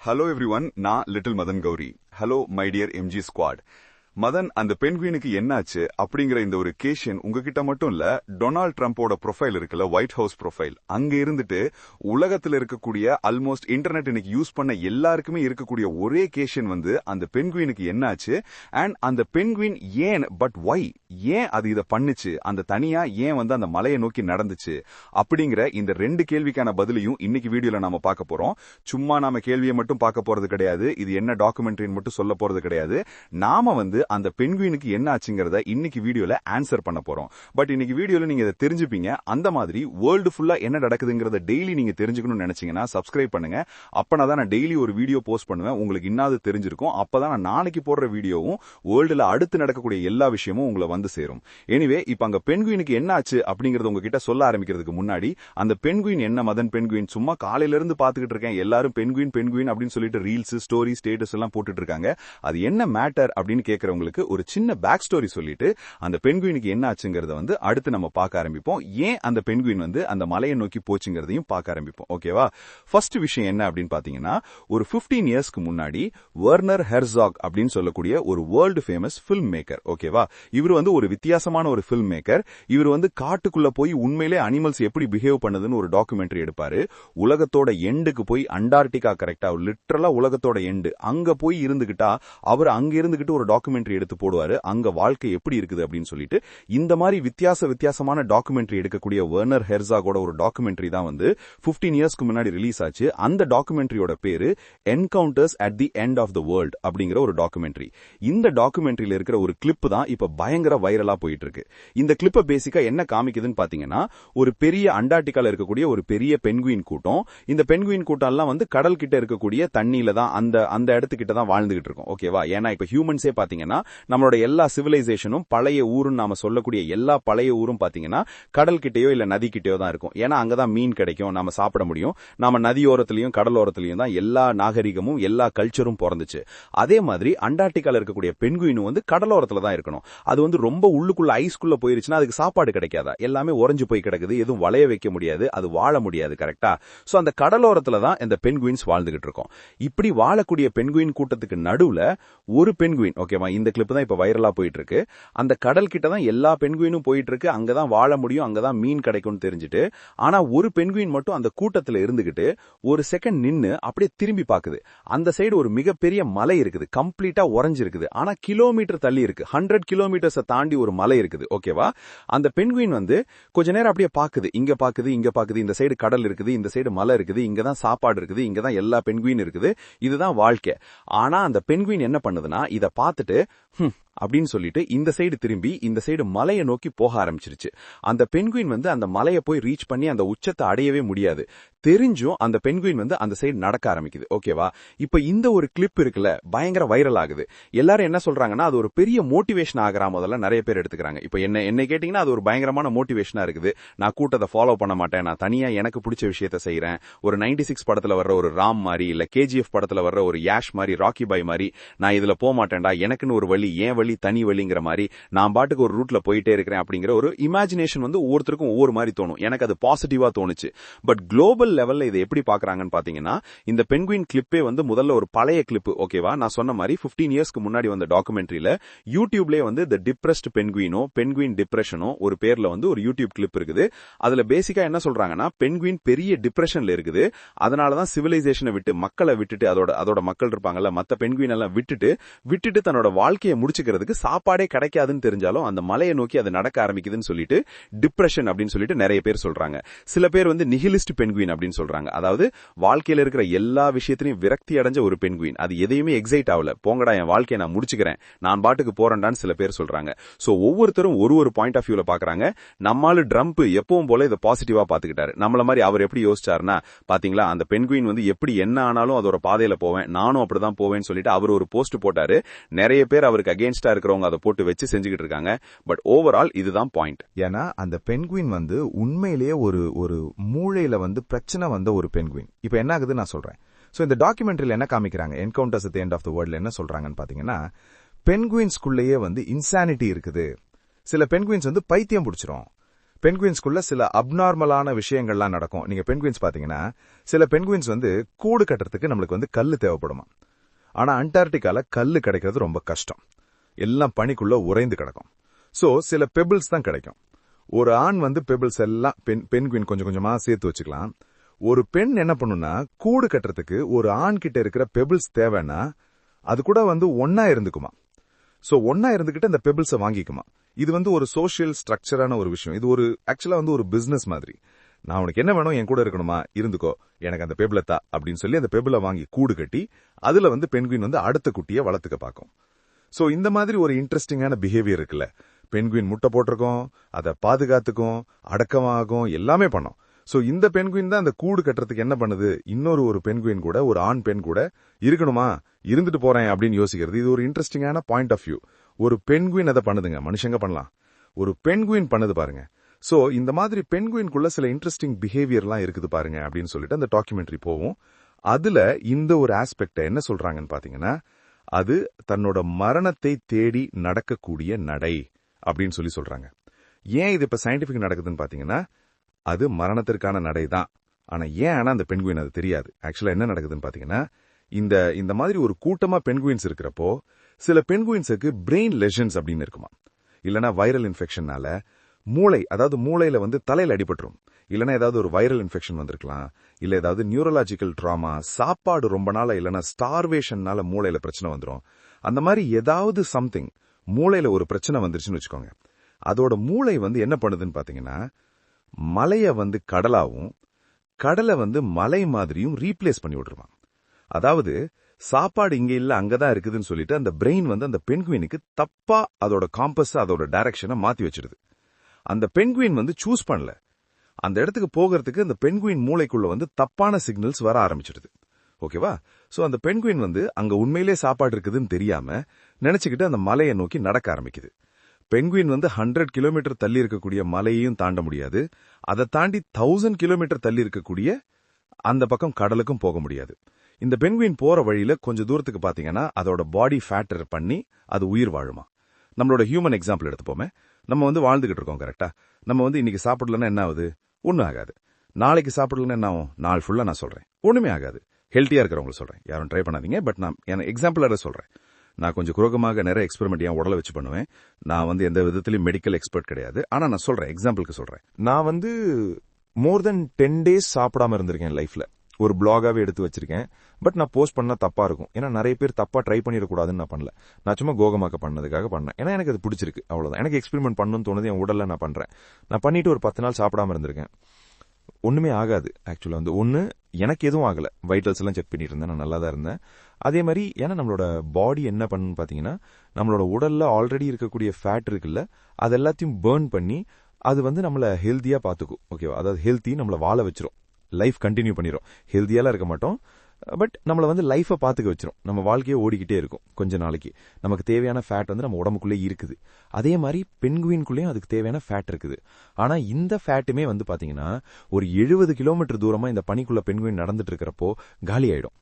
Hello everyone நான் little Madan Gauri hello my dear MG squad Madan அந்த பென்குயினுக்கு என்னாச்சு அப்படிங்கிற இந்த ஒரு கேஷன் உங்ககிட்ட மட்டும் இல்ல டொனால்ட் ட்ரம்ப்போட ப்ரொஃபைல் இருக்குல்ல ஒயிட் ஹவுஸ் ப்ரொஃபைல் அங்க இருந்துட்டு உலகத்துல இருக்கக்கூடிய ஆல்மோஸ்ட் இன்டர்நெட் இன்னைக்கு யூஸ் பண்ண எல்லாருக்குமே இருக்கக்கூடிய ஒரே கேஷன் வந்து அந்த பென்குயினுக்கு என்னாச்சு அண்ட் அந்த பென்குயின் ஏன் பட் ஒய் ஏன் அது இதை பண்ணுச்சு? அந்த தனியா ஏன் வந்து அந்த மலையை நோக்கி நடந்துச்சு? அப்படிங்கிற இந்த ரெண்டு கேள்விக்கான பதிலையும் இன்னைக்கு வீடியோல நாம பார்க்க போறோம். சும்மா நாம கேள்வியை மட்டும் பார்க்க போறது கிடையாது. இது என்ன டாக்குமெண்ட்ரின்னு மட்டும் சொல்ல போறது கிடையாது. நாம வந்து அந்த பென்குயினுக்கு என்ன ஆச்சுங்கிறத இன்னைக்கு வீடியோல ஆன்சர் பண்ண போறோம். பட் இன்னைக்கு வீடியோல நீங்க இதை தெரிஞ்சுப்பீங்க. அந்த மாதிரி வேர்ல்டு ஃபுல்லா என்ன நடக்குதுங்கிறத டெய்லி நீங்க தெரிஞ்சுக்கணும்னு நினைச்சீங்கன்னா சப்ஸ்கிரைப் பண்ணுங்க. அப்பனா தான் நான் டெய்லி ஒரு வீடியோ போஸ்ட் பண்ணுவேன். உங்களுக்கு இன்னாது தெரிஞ்சிருக்கும். அப்பதான் நான் நாளைக்கு போடுற வீடியோவும் வேர்ல்டுல அடுத்து நடக்கக்கூடிய எல்லா விஷயமும் உங்களை வந்து சேரும். எனிவே இப்ப அங்க பெண்குயினுக்கு என்ன ஆச்சு அப்படிங்கறத உங்ககிட்ட சொல்ல ஆரம்பிக்கிறதுக்கு முன்னாடி அந்த பெண்குயின் என்ன மதன் பெண்குயின்? சும்மா காலையில இருந்து பாத்துக்கிட்டு இருக்கேன். எல்லாரும் பெண்குயின் பெண்குயின் அப்படின்னு சொல்லிட்டு ரீல்ஸ் ஸ்டோரி ஸ்டேட்டஸ் எல்லாம் போட்டுட்டு இருக்காங்க. அது என்ன மேட்டர் அப்படின்னு கேட்கறவங்களுக்கு ஒரு சின்ன பேக் ஸ்டோரி சொல்லிட்டு அந்த பெண்குயினுக்கு என்ன ஆச்சுங்கிறத வந்து அடுத்து நம்ம பார்க்க ஆரம்பிப்போம். ஏன் அந்த பெண்குயின் வந்து அந்த மலையை நோக்கி போச்சுங்கிறதையும் பார்க்க ஆரம்பிப்போம். ஓகேவா ஃபர்ஸ்ட் விஷயம் என்ன அப்படின்னு பாத்தீங்கன்னா ஒரு 15 இயர்ஸ்க்கு முன்னாடி வர்னர் ஹெர்சாக் அப்படின்னு சொல்லக்கூடிய ஒரு வேர்ல்டு ஃபேமஸ் பிலிம் மேக்கர் ஓகேவா இவர் வந்து ஒரு வித்தியாசமான ஒரு ஃபில்ம் மேக்கர் இவர் வந்து காட்டுக்குள்ள போய் உண்மையிலே அனிமல்ஸ் எப்படி பிஹேவ் பண்ணுதுன்னு ஒரு டாக்குமெண்ட்ரி எடுப்பாரு. உலகத்தோட எண்டுக்கு போய் அண்டார்டிகா கரெக்டா லிட்டரலா உலகத்தோட எண்டு அங்க போய் இருந்துகிட்டா அவர் அங்க இருந்துகிட்டு ஒரு டாக்குமெண்ட்ரி எடுத்து போடுவாரு. அங்க வாழ்க்கை எப்படி இருக்குது அப்படின்னு சொல்லிட்டு. இந்த மாதிரி வித்தியாச வித்தியாசமான டாக்குமெண்ட்ரி எடுக்கக்கூடிய வேர்னர் ஹெர்சாகோட ஒரு டாக்குமெண்ட்ரி தான் வந்து 15 இயர்ஸ்க்கு முன்னாடி ரிலீஸ் ஆச்சு. அந்த டாக்குமெண்ட்ரியோட பேரு encounters at the end of the world அப்படிங்கிற ஒரு டாக்குமெண்ட்ரி இந்த டாக்குமெண்ட்ரியில இருக்கிற ஒரு கிளிப் தான் இப்ப பயங்கர வைரலா போயிட்டு இருக்கு இந்த கிளிப்ப பேசிக்கா என்ன காமிக்குதுன்னு பாத்தீங்கன்னா ஒரு பெரிய அண்டார்டிகால இருக்கக்கூடிய ஒரு பெரிய பென்குயின் கூட்டம். இந்த பென்குயின் கூட்டம் எல்லாம் வந்து கடல் கிட்ட இருக்கக்கூடிய தண்ணியில தான் அந்த அந்த இடத்துக்கிட்ட தான் வாழ்ந்துகிட்டு இருக்கும். ஓகேவா ஏன்னா இப்ப ஹியூமன்ஸே பாத்தீங்கன்னா நம்மளோட எல்லா சிவிலைசேஷனும் பழைய ஊருன்னு நாம சொல்லக்கூடிய எல்லா பழைய ஊரும் பாத்தீங்கன்னா கடல் கிட்டயோ இல்ல நதி கிட்டயோ தான் இருக்கும். ஏன்னா அங்கதான் மீன் கிடைக்கும் நாம சாப்பிட முடியும். நாம நதியோரத்திலையும் கடலோரத்திலையும் தான் எல்லா நாகரிகமும் எல்லா கல்ச்சரும் பிறந்துச்சு. அதே மாதிரி அண்டார்டிகால இருக்கக்கூடிய பெண்குயினும் வந்து கடலோரத்துல தான் இருக்கணும். அது வந்து ரொம்ப உள்ளுக்குள்ள ஐஸ்குள்ள போயிருச்சுன்னா அதுக்கு சாப்பாடு கிடைக்காதா? எல்லாமே உறைஞ்சு போய் கிடக்குது. எதுவும் வளைய வைக்க முடியாது. அது வாழ முடியாது கரெக்டா சோ அந்த கடலோரத்துல தான் இந்த பென்குயின்ஸ் வாழ்ந்துகிட்டு இருக்கோம். இப்படி வாழக்கூடிய பென்குயின் கூட்டத்துக்கு நடுவுல ஒரு பென்குயின் ஓகேவா இந்த கிளிப் தான் இப்ப வைரலா போயிட்டு இருக்கு அந்த கடல் கிட்ட தான் எல்லா பென்குயினும் போயிட்டு இருக்கு அங்கதான் வாழ முடியும். அங்கதான் மீன் கிடைக்கும்னு தெரிஞ்சுட்டு ஆனா ஒரு பென்குயின் மட்டும் அந்த கூட்டத்துல இருந்துகிட்டு ஒரு செகண்ட் நின்னு அப்படியே திரும்பி பாக்குது. அந்த சைடு ஒரு மிகப்பெரிய மலை இருக்குது. கம்ப்ளீட்டா உறைஞ்சிருக்குது. ஆனா கிலோமீட்டர் தள்ளி இருக்கு. ஹண்ட்ரட் கிலோமீட்டர்ஸை தாண்டி ஒரு மலை இருக்குது ஓகேவா? அந்த பென்குயின் வந்து கொஞ்ச நேரம் அப்படியே பாக்குது. இங்க பாக்குது இங்க பாக்குது இந்த சைடு கடல் இருக்குது இந்த சைடு மலை இருக்குது இங்க தான் சாப்பாடு இருக்குது இங்க தான் எல்லா பெண்குயின் இருக்குது. இதுதான் வாழ்க்கை. ஆனா அந்த பென்குயின் என்ன பண்ணுதுன்னா இதை பார்த்துட்டு அப்படின்னு சொல்லிட்டு இந்த சைடு திரும்பி இந்த சைடு மலையை நோக்கி போக ஆரம்பிச்சிருச்சு. அந்த பென்குயின் வந்து அந்த மலையை போய் ரீச் பண்ணி அந்த உச்சத்தை அடையவே முடியாது. தெரிஞ்சும் அந்த பென்குயின் வந்து அந்த சைடு நடக்க ஆரம்பிக்குது. ஓகேவா இப்ப இந்த ஒரு கிளிப் இருக்குல்ல பயங்கர வைரல் ஆகுது. எல்லாரும் என்ன சொல்றாங்கன்னா அது ஒரு பெரிய மோட்டிவேஷன் ஆகிறா முதல்ல நிறைய பேர் எடுத்துக்கிறாங்க. இப்ப என்ன என்ன கேட்டீங்கன்னா அது ஒரு பயங்கரமான மோட்டிவேஷனா இருக்குது. நான் கூட்டத்தை ஃபாலோ பண்ண மாட்டேன். நான் தனியா எனக்கு பிடிச்ச விஷயத்த செய்யறேன் ஒரு 96 சிக்ஸ் படத்துல வர்ற ஒரு ராம் மாதிரி இல்ல கேஜிஎஃப் படத்துல வர்ற ஒரு யாஷ் மாதிரி ராக்கி பாய் மாதிரி நான் இதுல போக மாட்டேன்டா. எனக்குன்னு ஒரு வழி ஏன் வழி தனி வழிங்கிற மாதிரி நான் பாட்டுக்கு ஒரு ரூட்ல போயிட்டே இருக்கிறேன் அப்படிங்கிற ஒரு இமேஜினேஷன் வந்து ஒவ்வொருத்தருக்கும் ஒவ்வொரு மாதிரி தோணும். எனக்கு அது பாசிட்டிவா தோணுச்சு. பட் குளோபல் லெவல்ல இதை எப்படி பாக்குறாங்கன்னு பாத்தீங்கன்னா இந்த பென்குயின் கிளிப்பே வந்து முதல்ல ஒரு பழைய கிளிப் ஓகேவா நான் சொன்ன மாதிரி 15 இயர்ஸ்க்கு முன்னாடி வந்த டாக்குமெண்ட்ரியில யூடியூப்லேயே வந்து த டிப்ரெஸ்ட் பென்குயினோ பென்குயின் டிப்ரெஷனோ ஒரு பேர்ல வந்து ஒரு யூடியூப் கிளிப் இருக்குது. அதுல பேசிக்கா என்ன சொல்றாங்கன்னா பென்குயின் பெரிய டிப்ரெஷன்ல இருக்குது. அதனாலதான் சிவிலைசேஷனை விட்டு மக்களை விட்டுட்டு அதோட அதோட மக்கள் இருப்பாங்கல்ல மத்த பென்குயின் எல்லாம் விட்டுட்டு விட்டுட்டு தன்னோட வாழ்க்கையை இருக்கிறதுக்கு சாப்பாடே கிடைக்காதுன்னு தெரிஞ்சாலும் அந்த மலையை நோக்கி அது நடக்க ஆரம்பிக்குதுன்னு சொல்லிட்டு டிப்ரெஷன் அப்படின்னு சொல்லிட்டு நிறைய பேர் சொல்றாங்க. சில பேர் வந்து நிகிலிஸ்ட் பென்குயின் அப்படின்னு சொல்றாங்க. அதாவது வாழ்க்கையில இருக்கிற எல்லா விஷயத்திலையும் விரக்தி அடைஞ்ச ஒரு பென்குயின் அது எதையுமே எக்ஸைட் ஆகல. போங்கடா என் வாழ்க்கையை நான் முடிச்சுக்கிறேன். நான் பாட்டுக்கு போறேன்டான்னு சில பேர் சொல்றாங்க. சோ ஒவ்வொருத்தரும் ஒரு ஒரு பாயிண்ட் ஆஃப் வியூல பாக்குறாங்க. நம்மால ட்ரம்ப் எப்பவும் போல இதை பாசிட்டிவா பாத்துக்கிட்டாரு. நம்மள மாதிரி அவர் எப்படி யோசிச்சாருன்னா பாத்தீங்களா அந்த பென்குயின் வந்து எப்படி என்ன ஆனாலும் அதோட பாதையில போவேன். நானும் அப்படிதான் போவேன்னு சொல்லிட்டு அவர் ஒரு போஸ்ட் போட்டாரு. நிறைய பேர் அவருக்கு அகேன்ஸ்டா இருக்கிறவங்க அதை போட்டு வச்சு செஞ்சுக்கிட்டு இருக்காங்க. பட் ஓவரால் இதுதான் பாயிண்ட் ஏன்னா அந்த பென்குயின் வந்து உண்மையிலேயே ஒரு ஒரு மூளையில வந்து பிரச்சனை வந்த ஒரு பென்குயின் இப்போ என்ன ஆகுது நான் சொல்றேன். சோ இந்த டாக்குமெண்ட்ரியில என்ன காமிக்கிறாங்க? Encounters at end of the வேர்ல்ட்ல என்ன சொல்றாங்கன்னு பாத்தீங்கன்னா பென்குயின்ஸ்குள்ளேயே வந்து இன்சானிட்டி இருக்குது. சில பென்குயின்ஸ் வந்து பைத்தியம் பிடிச்சிரும். பென்குயின்ஸ்குள்ள சில அப்நார்மலான விஷயங்கள்லாம் நடக்கும். நீங்க பென்குயின்ஸ் பாத்தீங்கன்னா சில பென்குயின்ஸ் வந்து கூடு கட்டுறதுக்கு நம்மளுக்கு வந்து கல் தேவைப்படுமா ஆனா அண்டார்டிகால கல்லு கிடைக்கிறது ரொம்ப கஷ்டம். எல்லாம் பனிக்குள்ள உறைந்து கிடக்கும். சோ சில பெபிள்ஸ் தான் கிடைக்கும். ஒரு ஆண் வந்து பெபிள்ஸ் எல்லாம் பெண் பென்குயின் கொஞ்சம் கொஞ்சமா சேர்த்து வச்சுக்கலாம். ஒரு பெண் என்ன பண்ணுனா கூடு கட்டுறதுக்கு ஒரு ஆண் கிட்ட இருக்கிற பெபிள்ஸ் தேவைன்னா அது கூட வந்து ஒன்னா இருந்துக்குமா? சோ ஒன்னா இருந்துகிட்டு அந்த பெபிள்ஸை வாங்கிக்குமா? இது வந்து ஒரு சோஷியல் ஸ்ட்ரக்சரான ஒரு விஷயம். இது ஒரு ஆக்சுவலா வந்து ஒரு பிசினஸ் மாதிரி. நான் உனக்கு என்ன வேணும்? என் கூட இருக்கணுமா? இருந்துக்கோ. எனக்கு அந்த பெபிளத்தா அப்படின்னு சொல்லி அந்த பெபிளை வாங்கி கூடு கட்டி அதுல வந்து பெண்குயின் வந்து அடுத்த குட்டியை வளர்த்துக்க பார்க்கும். ஸோ இந்த மாதிரி ஒரு இன்ட்ரெஸ்டிங்கான பிஹேவியர் இருக்குல்ல. பெண்குயின் முட்டை போட்டிருக்கோம் அதை பாதுகாத்துக்கும் அடக்கமாகும் எல்லாமே பண்ணோம். ஸோ இந்த பெண்குயின் தான் அந்த கூடு கட்டுறதுக்கு என்ன பண்ணுது? இன்னொரு ஒரு பெண்குயின் கூட ஒரு ஆண் பெண் கூட இருக்கணுமா? இருந்துட்டு போறேன் அப்படின்னு யோசிக்கிறது. இது ஒரு இன்ட்ரெஸ்டிங்கான பாயிண்ட் ஆஃப் வியூ ஒரு பெண்குயின் அதை பண்ணுதுங்க. மனுஷங்க பண்ணலாம். ஒரு பெண்குயின் பண்ணுது பாருங்க. ஸோ இந்த மாதிரி பெண்குயின்குள்ள சில இன்ட்ரெஸ்டிங் பிஹேவியர்லாம் இருக்குது பாருங்க அப்படின்னு சொல்லிட்டு அந்த டாக்குமெண்ட்ரி போவோம். அதுல இந்த ஒரு ஆஸ்பெக்ட என்ன சொல்றாங்கன்னு பாத்தீங்கன்னா அது தன்னோட மரணத்தை தேடி நடக்கக்கூடிய நடை அப்படின்னு சொல்லி சொல்றாங்க. ஏன் இது இப்ப சயின்டிபிக் நடக்குதுன்னு பாத்தீங்கன்னா அது மரணத்திற்கான நடை தான் ஆனா ஏன் ஆனா அந்த பெண்குயின் அது தெரியாது. ஆக்சுவலா என்ன நடக்குதுன்னு பாத்தீங்கன்னா இந்த இந்த மாதிரி ஒரு கூட்டமா பெண்குயின்ஸ் இருக்கிறப்போ சில பெண்குயின்ஸுக்கு பிரெயின் லெஷன்ஸ் அப்படின்னு இருக்குமா இல்லனா வைரல் இன்ஃபெக்ஷனால மூளை அதாவது மூளையில வந்து தலையில அடிபட்டுரும். இல்லனா ஏதாவது ஒரு வைரல் இன்ஃபெக்ஷன் வந்திருக்கலாம். இல்ல ஏதாவது நியூரலாஜிக்கல் ட்ராமா சாப்பாடு ரொம்ப நாளா இல்லனா ஸ்டார்வேஷன்னால மூளையில பிரச்சனை வந்துரும். அந்த மாதிரி ஏதாவது சம்திங் மூளையில ஒரு பிரச்சனை வந்துருச்சுன்னு வச்சுக்கோங்க. அதோட மூளை வந்து என்ன பண்ணுதுன்னு பாத்தீங்கன்னா மலைய வந்து கடலாவும் கடலை வந்து மலை மாதிரியும் ரீப்ளேஸ் பண்ணி விட்டுருவான். அதாவது சாப்பாடு இங்க இல்ல அங்கதான் இருக்குதுன்னு சொல்லிட்டு அந்த பிரெயின் வந்து அந்த பெண்குயினுக்கு தப்பா அதோட காம்பஸ் அதோட டைரக்ஷனை மாத்தி வச்சிருது. அந்த பெண்குயின் வந்து சூஸ் பண்ணல. அந்த இடத்துக்கு போகிறதுக்கு அந்த பெண்குயின் மூளைக்குள்ள வந்து தப்பான சிக்னல்ஸ் வர ஆரம்பிச்சிடுது ஓகேவா? சோ அந்த பெண்குயின் வந்து அங்க உண்மையிலே சாப்பாடு இருக்குதுன்னு தெரியாம நினைச்சுக்கிட்டு அந்த மலையை நோக்கி நடக்க ஆரம்பிக்குது. பெண்குயின் வந்து ஹண்ட்ரட் கிலோமீட்டர் தள்ளி இருக்கக்கூடிய மலையையும் தாண்ட முடியாது. அதை தாண்டி தௌசண்ட் கிலோமீட்டர் தள்ளி இருக்கக்கூடிய அந்த பக்கம் கடலுக்கும் போக முடியாது. இந்த பெண்குயின் போற வழியில கொஞ்சம் தூரத்துக்கு பாத்தீங்கன்னா அதோட பாடி ஃபேட்டர் பண்ணி அது உயிர் வாழுமா. நம்மளோட ஹியூமன் எக்ஸாம்பிள் எடுத்துப்போமே. நம்ம வந்து வாழ்ந்துகிட்டு இருக்கோம் கரெக்டா நம்ம வந்து இன்னைக்கு சாப்பிடலன்னா என்ன ஆகுது? ஒன்றும் ஆகாது. நாளைக்கு சாப்பிடலன்னா என்ன ஆகும்? நாள் ஃபுல்லாக நான் சொல்கிறேன் ஒன்றுமே ஆகாது. ஹெல்த்தியாக இருக்கிறவங்க சொல்கிறேன் யாரும் ட்ரை பண்ணாதீங்க பட் நான் என் எக்ஸாம்பிளாக சொல்கிறேன் நான் கொஞ்சம் குரோகமாக நிறைய எக்ஸ்பெரிமெண்ட் என் உடலை வச்சு பண்ணுவேன். நான் வந்து எந்த விதத்திலையும் மெடிக்கல் எக்ஸ்பர்ட் கிடையாது. ஆனால் நான் சொல்கிறேன் எக்ஸாம்பிளுக்கு சொல்கிறேன் நான் வந்து மோர் தென் டென் டேஸ் சாப்பிடாம இருந்திருக்கேன் லைஃப்ல ஒரு பிளாகாவே எடுத்து வச்சிருக்கேன். பட் நான் போஸ்ட் பண்ணா தப்பா இருக்கும். ஏன்னா நிறைய பேர் தப்பா ட்ரை பண்ணிடக்கூடாதுன்னு நான் பண்ணல. நான் சும்மா கோகமாக்க பண்ணதுக்காக பண்ணேன். ஏன்னா எனக்கு அது பிடிச்சிருக்கு. அவ்வளவுதான். எனக்கு எக்ஸ்பெரிமெண்ட் பண்ணணும்னு தோணுது. என் உடல்ல நான் பண்றேன். நான் பண்ணிட்டு ஒரு பத்து நாள் சாப்பிடாம இருந்திருக்கேன். ஒண்ணுமே ஆகாது ஆக்சுவலா வந்து. ஒன்னு எனக்கு எதுவும் ஆகல. வைட்டல்ஸ் எல்லாம் செக் பண்ணிட்டு இருந்தேன். நான் நல்லா தான் இருந்தேன். அதே மாதிரி ஏன்னா நம்மளோட பாடி என்ன பண்ணுன்னு பாத்தீங்கன்னா நம்மளோட உடல்ல ஆல்ரெடி இருக்கக்கூடிய ஃபேட் இருக்குல்ல அது எல்லாத்தையும் பேர்ன் பண்ணி அது வந்து நம்மள ஹெல்த்தியா பாத்துக்கும் ஓகேவா அதாவது ஹெல்த்தி நம்மள வாழ வச்சிரும். Life continue பண்ணிரும். ஹெல்த்தியாலாம் இருக்க மாட்டோம். பட் நம்மளை வந்து லைஃபை பார்த்துக்க வச்சிரும். நம்ம வாழ்க்கையே ஓடிக்கிட்டே இருக்கும் கொஞ்ச நாளைக்கு. நமக்கு தேவையான ஃபேட் வந்து நம்ம உடம்புக்குள்ளே இருக்குது. அதே மாதிரி பெண்குவின்குள்ளேயும் அதுக்கு தேவையான ஃபேட் இருக்குது. ஆனால் இந்த ஃபேட்டுமே வந்து பார்த்தீங்கன்னா ஒரு எழுபது கிலோமீட்டர் தூரமாக இந்த பனிக்குள்ள பெண்குவின் நடந்துட்டு இருக்கிறப்போ காலி ஆயிடும்.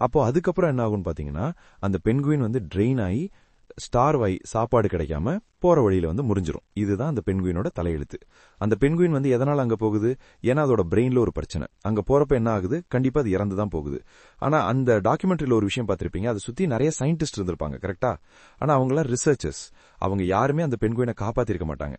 அப்போ அதுக்கப்புறம் என்ன ஆகும்னு பார்த்தீங்கன்னா அந்த பெண்குவின் வந்து ட்ரெயின் ஆகி ஸ்டார் வை சாப்பாடு கிடைக்காம போற வழியில வந்து முறிஞ்சிரும். இதுதான் அந்த பெண்குயினோட தலையெழுத்து. அந்த பெண்குயின் வந்து எதனால அங்க போகுது? ஏன்னா அதோட பிரெயின்ல ஒரு பிரச்சனை. அங்க போறப்ப என்ன ஆகுது? கண்டிப்பா அது இறந்து தான் போகுது. ஆனா அந்த டாக்குமெண்ட்ரியில ஒரு விஷயம் பார்த்திருப்பீங்க. அதை சுத்தி நிறைய சயின்டிஸ்ட் இருந்திருப்பாங்க கரெக்டா ஆனா அவங்க எல்லாம் ரிசர்ச்சர்ஸ் அவங்க யாருமே அந்த பெண்குயினை காப்பாத்திருக்க மாட்டாங்க.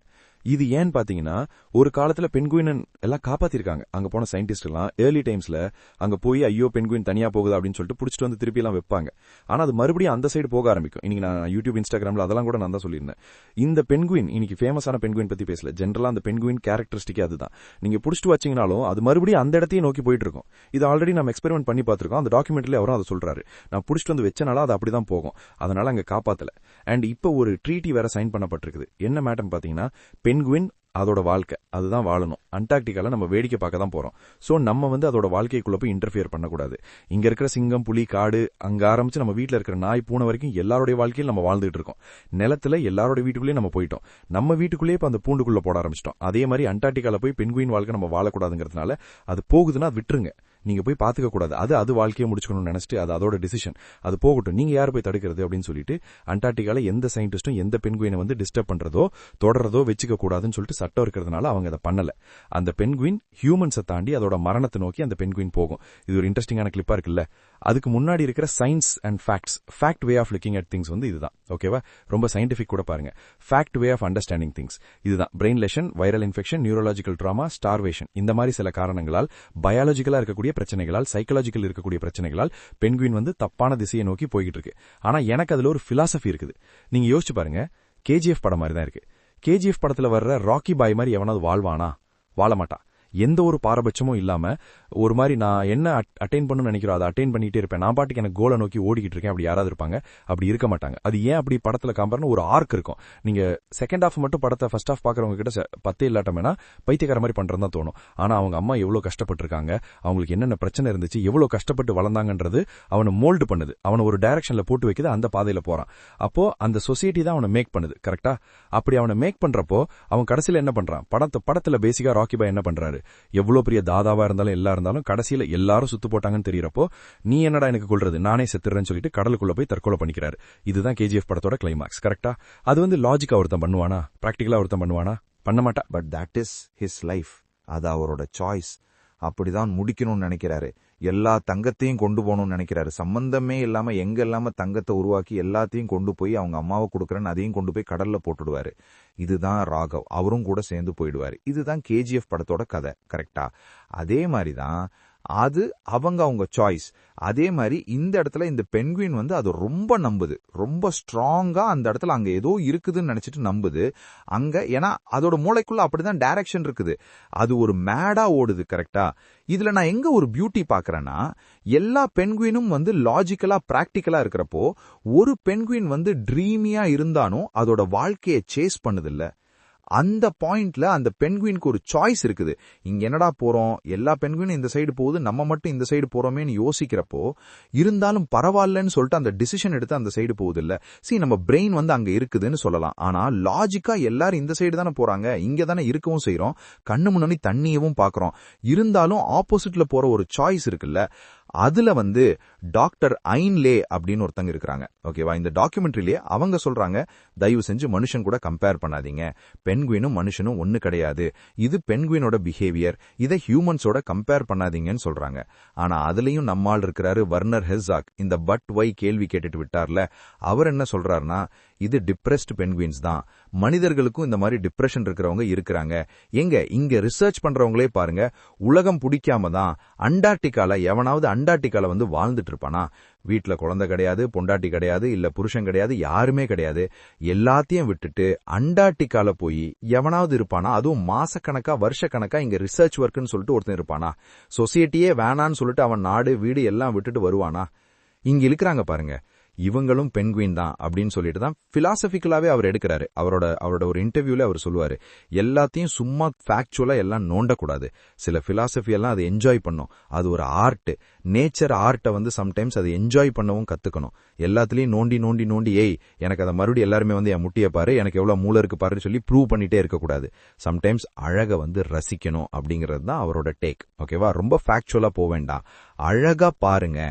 இது ஏன்னு பாத்தீங்கன்னா ஒரு காலத்துல பெண்குயினன் எல்லாம் காப்பாத்திருக்காங்க. அங்க போன சயின்டிஸ்ட் எல்லாம் ஏர்லி டைம்ஸ்ல அங்க போய் ஐயோ பெண்குயின் தனியா போகுது அப்படின்னு சொல்லிட்டு புடிச்சிட்டு வந்து திருப்பி எல்லாம் வைப்பாங்க. ஆனா அது மறுபடியும் அந்த சைடு போக ஆரம்பிக்கும். இன்னைக்கு நான் யூடியூப் இன்ஸ்டாகிராம்ல அதெல்லாம் கூட நான் தான் சொல்லியிருந்தேன். இந்த பெண்குயின் இன்னைக்கு ஃபேமஸான பெண்குயின் பத்தி பேசல. ஜென்ரலா அந்த பெண்குயின் கேரக்டரிஸ்டிக் அதுதான். நீங்க புடிச்சிட்டு வச்சீங்கனாலும் அது மறுபடியும் அந்த இடத்தையும் நோக்கி போயிட்டு இருக்கும். இது ஆல்ரெடி நம்ம எக்ஸ்பெரிமெண்ட் பண்ணி பார்த்திருக்கோம். அந்த டாக்குமெண்ட்ல அவரும் அதை சொல்றாரு. நான் புடிச்சிட்டு வந்து வச்சனால அது அப்படிதான் போகும். அதனால அங்க காப்பாத்தல. அண்ட் இப்போ ஒரு ட்ரீட்டி வேற சைன் பண்ணப்பட்டிருக்குது. என்ன மேடம் பாத்தீங்கன்னா பெண்குயின் அதோட வாழ்க்கை. அதுதான் வாழணும். அண்டார்டிகால நம்ம வேடிக்கை பார்க்க தான் போறோம். சோ நம்ம வந்து அதோட வாழ்க்கைக்குள்ள போய் இன்டர்ஃபியர் பண்ணக்கூடாது. இங்க இருக்கிற சிங்கம் புலி காடு அங்க ஆரம்பிச்சு நம்ம வீட்டில் இருக்கிற நாய் பூனை வரைக்கும் எல்லாருடைய வாழ்க்கையில் நம்ம வாழ்ந்துட்டு இருக்கோம். நிலத்துல எல்லாரோட வீட்டுக்குள்ளேயே நம்ம போயிட்டோம். நம்ம வீட்டுக்குள்ளேயே இப்போ அந்த பூண்டுக்குள்ள போட ஆரம்பிச்சிட்டோம். அதே மாதிரி அண்டார்டிகால போய் பெண்குயின் வாழ்க்கை நம்ம வாழக்கூடாதுங்கிறதுனால அது போகுதுன்னா விட்டுருங்க. நீங்க போய் பாத்துக்க கூடாது. அது அது வாழ்க்கையை முடிச்சுக்கணும்னு நினைச்சிட்டு அது அதோட டிசிஷன் அது போகட்டும். நீங்க யார் போய் தடுக்கிறது அப்படின்னு சொல்லிட்டு அண்டார்டிகால எந்த சயின்டிஸ்டும் எந்த பெண்குயினை வந்து டிஸ்டர்ப் பண்றதோ தொடர்றதோ வச்சுக்க கூடாதுன்னு சொல்லிட்டு சட்டம் இருக்கிறதுனால அவங்க அதை பண்ணல. அந்த பெண்குயின் ஹியூமன்ஸை தாண்டி அதோட மரணத்தை நோக்கி அந்த பெண்குயின் போகும். இது ஒரு இன்ட்ரெஸ்டிங்கான கிளிப்பா இருக்குல்ல? அதுக்கு முன்னாடி இருக்கிற science and facts fact way of looking at things வந்து இதுதான். ஓகேவா ரொம்ப சயின்டிஃபிக் கூட பாருங்க. Fact way of understanding things இதுதான். Brain lesion viral infection neurological trauma starvation இந்த மாதிரி சில காரணங்களால் பயாலஜிக்கலா இருக்கக்கூடிய பிரச்சனைகளால் சைக்கலாஜிக்கல் இருக்கக்கூடிய பிரச்சனைகளால் பெண்குயின் வந்து தப்பான திசையை நோக்கி போய்கிட்டு இருக்கு. ஆனா எனக்கு அதுல ஒரு பிலாசபி இருக்குது. நீங்க யோசிச்சு பாருங்க. கேஜிஎஃப் படம் மாதிரி தான் இருக்கு. கேஜிஎஃப் படத்துல வர்ற ராக்கி பாய் மாதிரி எவனாவது வாழ்வானா? வாழ மாட்டான் எந்த ஒரு பாரபட்சமும் இல்லாம ஒரு மாதிரி நான் என்ன அட்டைன் பண்ணணும்னு நினைக்கிறோம் அதை அட்டைன் பண்ணிட்டே இருப்பேன். நான் பாட்டுக்கு எனக்கு கோலை நோக்கி ஓடிக்கிட்டு இருக்கேன். அப்படி யாராவது இருப்பாங்க. அப்படி இருக்க மாட்டாங்க. அது ஏன் அப்படி படத்துல காம்பர்னு ஒரு ஆர்க் இருக்கும். நீங்க செகண்ட் ஹாஃப் மட்டும் படத்தை ஃபர்ஸ்ட் ஹாஃப் பாக்குறவங்க கிட்ட பத்தே இல்லாட்டமேனா பைத்தியக்கார மாதிரி பண்றதா தான் தோணும். ஆனா அவங்க அம்மா எவ்வளவு கஷ்டப்பட்டிருக்காங்க. அவங்களுக்கு என்னென்ன பிரச்சனை இருந்துச்சு எவ்வளவு கஷ்டப்பட்டு வளர்ந்தாங்கன்றது அவனை மோல்டு பண்ணுது. அவனை ஒரு டைரக்ஷன்ல போட்டு வைக்குது அந்த பாதையில போறான். அப்போ அந்த சொசைட்டி தான் அவனை மேக் பண்ணுது. கரெக்டா அப்படி அவனை மேக் பண்றப்போ அவன் கடைசியில என்ன பண்றான்? படத்தை படத்துல பேசிக்கா ராக்கி பாய் என்ன பண்றாரு? எவ்வளவு பெரிய தாதாவா இருந்தாலும் எல்லா இருந்தாலும் கடைசியில எல்லாரும் சுத்து போட்டாங்கன்னு தெரியறப்போ நீ என்னடா எனக்கு கொள்றது நானே செத்துறேன்னு சொல்லிட்டு கடலுக்குள்ள போய் தற்கொலை பண்ணிக்கிறாரு. இதுதான் கேஜிஎஃப் படத்தோட கிளைமாக்ஸ் கரெக்டா அது வந்து லாஜிக்கா ஒருத்தன் பண்ணுவானா? பிராக்டிகலா ஒருத்தன் பண்ணுவானா? பண்ண மாட்டா? But that is his life அது அவரோட சாய்ஸ் அப்படிதான் முடிக்கணும்னு நினைக்கிறாரு. எல்லா தங்கத்தையும் கொண்டு போகணும்னு நினைக்கிறாரு. சம்பந்தமே இல்லாம எங்க இல்லாம தங்கத்தை உருவாக்கி எல்லாத்தையும் கொண்டு போய் அவங்க அம்மாவை கொடுக்குறேன்னு அதையும் கொண்டு போய் கடல்ல போட்டுடுவாரு. இதுதான் ராகவ். அவரும் கூட சேர்ந்து போயிடுவாரு. இதுதான் கேஜிஎஃப் படத்தோட கதை. கரெக்டா அதே மாதிரி தான் அது அவங்க அவங்க சாய்ஸ் அதே மாதிரி இந்த இடத்துல இந்த பென்குயின் வந்து அது ரொம்ப நம்புது. ரொம்ப ஸ்ட்ராங்கா அந்த இடத்துல அங்க ஏதோ இருக்குதுன்னு நினைச்சிட்டு நம்புது. அங்க ஏன்னா அதோட மூளைக்குள்ள அப்படிதான் டைரக்ஷன் இருக்குது. அது ஒரு மேடா ஓடுது கரெக்டா இதுல நான் எங்க ஒரு பியூட்டி பாக்குறேன்னா எல்லா பென்குயினும் வந்து லாஜிக்கலா பிராக்டிக்கலா இருக்கிறப்போ ஒரு பென்குயின் வந்து ட்ரீமியா இருந்தாலும் அதோட வாழ்க்கையை சேஸ் பண்ணுதில்லை. அந்த பாயிண்ட்ல அந்த பென்குயினுக்கு ஒரு சாய்ஸ் இருக்குது. இங்க என்னடா போறோம்? எல்லா பென்குயினும் இந்த சைடு போகுது நம்ம மட்டும் இந்த சைடு போறோமேனு யோசிக்கிறப்போ இருந்தாலும் பரவாயில்லன்னு சொல்லிட்டு அந்த டிசிஷன் எடுத்து அந்த சைடு போகுது இல்ல சி நம்ம பிரெயின் வந்து அங்க இருக்குதுன்னு சொல்லலாம். ஆனா லாஜிக்கா எல்லாரும் இந்த சைடு தானே போறாங்க. இங்க தானே இருக்கவும் செய்யறோம் கண்ணு முன்னாடி தண்ணியவும் பாக்குறோம். இருந்தாலும் ஆப்போசிட்ல போற ஒரு சாய்ஸ் இருக்குல்ல அதுல வந்து டாக்டர் ஐன்லே அப்படின்னு ஒருத்தங்க இருக்கிறாங்க. ஓகேவா? இந்த டாக்குமெண்ட்ரிலேயே அவங்க சொல்றாங்க தயவு செஞ்சு மனுஷன் கூட கம்பேர் பண்ணாதீங்க. பென்குயினும் மனுஷனும் ஒன்று கிடையாது. இது பென்குயினோட பிஹேவியர் இதை ஹியூமன்ஸோட கம்பேர் பண்ணாதீங்கன்னு சொல்றாங்க. ஆனா அதுலயும் நம்மால் இருக்கிறாரு வர்னர் ஹெஸாக் இந்த பட் வை கேள்வி கேட்டுட்டு விட்டார்ல அவர் என்ன சொல்றாருன்னா இது டிப்ரெஸ்ட் பென்குயின்ஸ் தான். மனிதர்களுக்கும் இந்த மாதிரி டிப்ரெஷன் இருக்கிறவங்க இருக்கிறாங்க. எங்க? இங்க ரிசர்ச் பண்றவங்களே பாருங்க உலகம் பிடிக்காம தான் அண்டார்டிகால எவனாவது அண்டார்டிகால வந்து வாழ்ந்துட்டு இருப்பானா? வீட்டுல குழந்தை கிடையாது பொண்டாட்டி கிடையாது இல்ல புருஷன் கிடையாது யாருமே கிடையாது. எல்லாத்தையும் விட்டுட்டு அண்டார்டிகால போய் எவனாவது இருப்பானா? அதுவும் மாசக்கணக்கா வருஷக்கணக்கா இங்க ரிசர்ச் ஒர்க்னு சொல்லிட்டு ஒருத்தன் இருப்பானா? சொசைட்டியே வேணான்னு சொல்லிட்டு அவன் நாடு வீடு எல்லாம் விட்டுட்டு வருவானா? இங்க இருக்கிறாங்க பாருங்க. இவங்களும் பெண்குயின் தான் அப்படின்னு சொல்லிட்டு தான் பிலாசபிக்கலாவே அவர் எடுக்கிறாரு. அவரோட அவரோட ஒரு இன்டர்வியூல அவர் சொல்லுவாரு எல்லாத்தையும் சும்மா ஃபேக்சுவலா எல்லாம் நோண்டக்கூடாது. சில பிலாசபி எல்லாம் அதை என்ஜாய் பண்ணும். அது ஒரு ஆர்ட் நேச்சர் ஆர்ட்டை வந்து சம்டைம்ஸ் அதை என்ஜாய் பண்ணவும் கத்துக்கணும். எல்லாத்துலயும் நோண்டி நோண்டி நோண்டி ஏய் எனக்கு அதை மறுபடியும் எல்லாருமே வந்து என் முட்டிய பாரு எனக்கு எவ்வளவு மூளை இருக்கு பாருன்னு சொல்லி ப்ரூவ் பண்ணிட்டே இருக்கக்கூடாது. சம்டைம்ஸ் அழகை வந்து ரசிக்கணும். அப்படிங்கிறது தான் அவரோட டேக் ஓகேவா ரொம்ப ஃபேக்சுவலா போவேண்டாம் அழகா பாருங்க.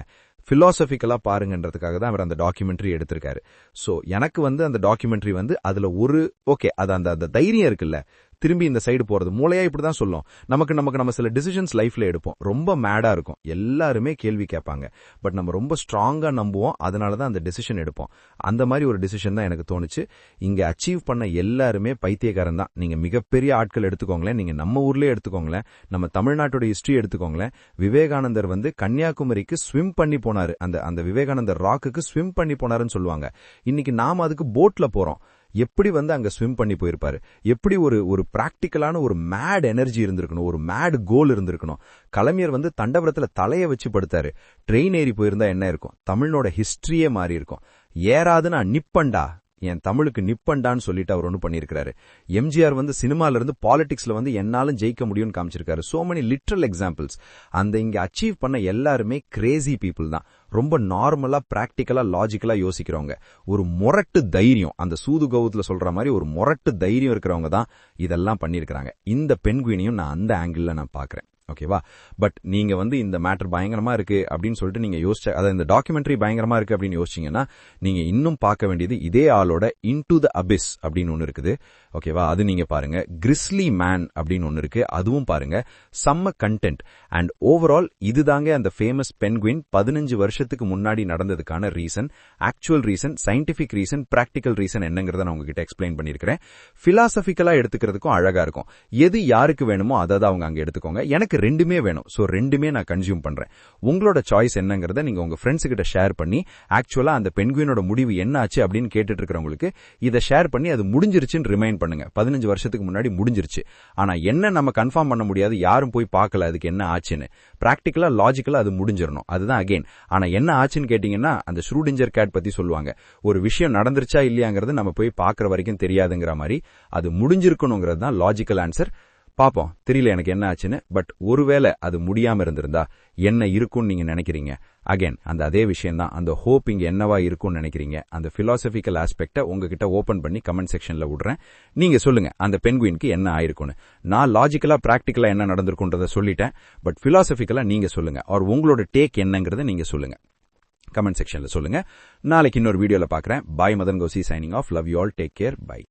ஃபிலாசபிக்கலாக பாருங்கன்றதுக்காக தான் அவர் அந்த டாக்குமெண்ட்ரி எடுத்திருக்காரு. ஸோ எனக்கு வந்து அந்த டாக்குமெண்ட்ரி வந்து அதில் ஒரு ஓகே அது அந்த அந்த தைரியம் இருக்குல்ல. திரும்பி இந்த சைடு போறது. மூளையா இப்படிதான் சொல்லும். நமக்கு நமக்கு நம்ம சில டிசிஷன்ஸ் லைஃப்ல எடுப்போம். ரொம்ப மேடா இருக்கும். எல்லாருமே கேள்வி கேட்பாங்க. பட் நம்ம ரொம்ப ஸ்ட்ராங்கா நம்புவோம். அதனால தான் அந்த டிசிஷன் எடுப்போம். அந்த மாதிரி ஒரு டிசிஷன் தான் எனக்கு தோணுச்சு. இங்க அச்சீவ் பண்ண எல்லாருமே பைத்தியக்காரன் தான். நீங்க மிகப்பெரிய ஆட்கள் எடுத்துக்கோங்களேன். நீங்க நம்ம ஊர்லயே எடுத்துக்கோங்களேன். நம்ம தமிழ்நாட்டோட ஹிஸ்டரி எடுத்துக்கோங்களேன். விவேகானந்தர் வந்து கன்னியாகுமரிக்கு ஸ்விம் பண்ணி போனாரு. அந்த அந்த விவேகானந்தர் ராக்குக்கு ஸ்விம் பண்ணி போனாருன்னு சொல்லுவாங்க. இன்னைக்கு நாம அதுக்கு போட்ல போறோம். எப்படி வந்து அங்க ஸ்விம் பண்ணி போயிருப்பாரு? எப்படி ஒரு ஒரு பிராக்டிக்கலான ஒரு மேட் எனர்ஜி இருந்திருக்கணும்? ஒரு மேட் கோல் இருந்திருக்கணும்? கலைஞர் வந்து தண்டபுரத்துல தலையை வச்சு படுத்தாரு. ட்ரெயின் ஏறி போயிருந்தா என்ன இருக்கும்? தமிழனோட ஹிஸ்டரியே மாறி இருக்கும் ஏறாதுன்னா நிப்பண்டா? என் தமிழுக்கு நிப்பண்டான்னு சொல்லிட்டு அவர் ஒன்று பண்ணியிருக்காரு எம்ஜிஆர் வந்து சினிமால இருந்து பாலிடிக்ஸ்ல வந்து என்னாலும் ஜெயிக்க முடியும்னு காமிச்சிருக்காரு. சோ மெனி லிட்ரல் எக்ஸாம்பிள்ஸ் அந்த இங்க அச்சீவ் பண்ண எல்லாருமே கிரேசி பீப்புள் தான். ரொம்ப நார்மலா பிராக்டிக்கலா லாஜிக்கலா யோசிக்கிறவங்க. ஒரு முரட்டு தைரியம் அந்த சூது கௌத்துல சொல்ற மாதிரி ஒரு முரட்டு தைரியம் இருக்கிறவங்க தான் இதெல்லாம் பண்ணியிருக்கிறாங்க. இந்த பெண்குயினையும் நான் அந்த ஆங்கிள் நான் பாக்குறேன் ஓகேவா? பட் நீங்க வந்து இந்த மேட்டர் பயங்கரமா இருக்கு அப்படின்னு சொல்லிட்டு நீங்க யோசிச்ச அதாவது இந்த டாக்குமெண்ட்ரி பயங்கரமா இருக்கு அப்படின்னு யோசிச்சீங்கன்னா நீங்க இன்னும் பார்க்க வேண்டியது இதே ஆளோட இன்டு த அபிஸ் அப்படின்னு ஒன்னு இருக்குது. ஓகேவா? அது நீங்க பாருங்க. கிறிஸ்லி மேன் அப்படின்னு ஒன்னு இருக்கு. அதுவும் பாருங்க. செம்ம கண்டென்ட் அண்ட் ஓவரால் இதுதாங்க அந்த ஃபேமஸ் பென்குயின் பதினஞ்சு வருஷத்துக்கு முன்னாடி நடந்ததுக்கான reason actual reason scientific reason practical reason என்னங்கிறத நான் உங்ககிட்ட எக்ஸ்பிளைன் பண்ணிருக்கிறேன் பிலாசபிக்கலா எடுத்துக்கிறதுக்கும் அழகா இருக்கும். எது யாருக்கு வேணுமோ அதை தான் அவங்க அங்க எடுத்துக்கோங்க. எனக்கு ரெண்டுமே வேணும். ஸோ ரெண்டுமே நான் கன்சியூம் பண்றேன். உங்களோட சாய்ஸ் என்னங்கிறத நீங்க உங்க ஃப்ரெண்ட்ஸ் கிட்ட ஷேர் பண்ணி ஆக்சுவலா அந்த பெண்குயினோட முடிவு என்ன ஆச்சு அப்படின்னு கேட்டுட்டு இருக்கிறவங்களுக்கு இதை ஷேர் பண்ணி அது முடிஞ்சிருச்சுன்னு ரிமைண்ட் பண்ணுங்க. பதினஞ்சு வருஷத்துக்கு முன்னாடி முடிஞ்சிருச்சு. ஆனா என்ன நம்ம கன்ஃபார்ம் பண்ண முடியாது யாரும் போய் பார்க்கல அதுக்கு என்ன ஆச்சுன்னு. பிராக்டிக்கலா லாஜிக்கலா அது முடிஞ்சிடணும். அதுதான் அகைன் ஆனா என்ன ஆச்சுன்னு கேட்டீங்கன்னா அந்த ஸ்ரூடிஞ்சர் கேட் பத்தி சொல்லுவாங்க. ஒரு விஷயம் நடந்துருச்சா இல்லையாங்கிறது நம்ம போய் பார்க்குற வரைக்கும் தெரியாதுங்கிற மாதிரி அது முடிஞ்சிருக்கணுங்கிறது தான் லாஜிக்கல் ஆன்சர் பாப்போம் தெரியல எனக்கு என்ன ஆச்சுன்னு பட் ஒருவேளை அது முடியாம இருந்திருந்தா என்ன இருக்கும்னு நீங்க நினைக்கிறீங்க? அகைன் அந்த அதே விஷயம் தான் அந்த ஹோப் இங்க என்னவா இருக்கும்னு நினைக்கிறீங்க? அந்த பிலாசபிக்கல் ஆஸ்பெக்ட உங்ககிட்ட ஓபன் பண்ணி கமெண்ட் செக்ஷன்ல விடுறேன். நீங்க சொல்லுங்க அந்த பென்குயினுக்கு என்ன ஆயிருக்கும்னு. நான் லாஜிக்கலா பிராக்டிக்கலா என்ன நடந்திருக்குன்றத சொல்லிட்டேன் பட் பிலாசபிக்கலா நீங்க சொல்லுங்க ஆர் உங்களோட டேக் என்னங்கிறத நீங்க சொல்லுங்க. கமெண்ட் செக்ஷன்ல சொல்லுங்க. நாளைக்கு இன்னொரு வீடியோல பாக்குறேன். Bye Madan Kosi signing off love you all take care bye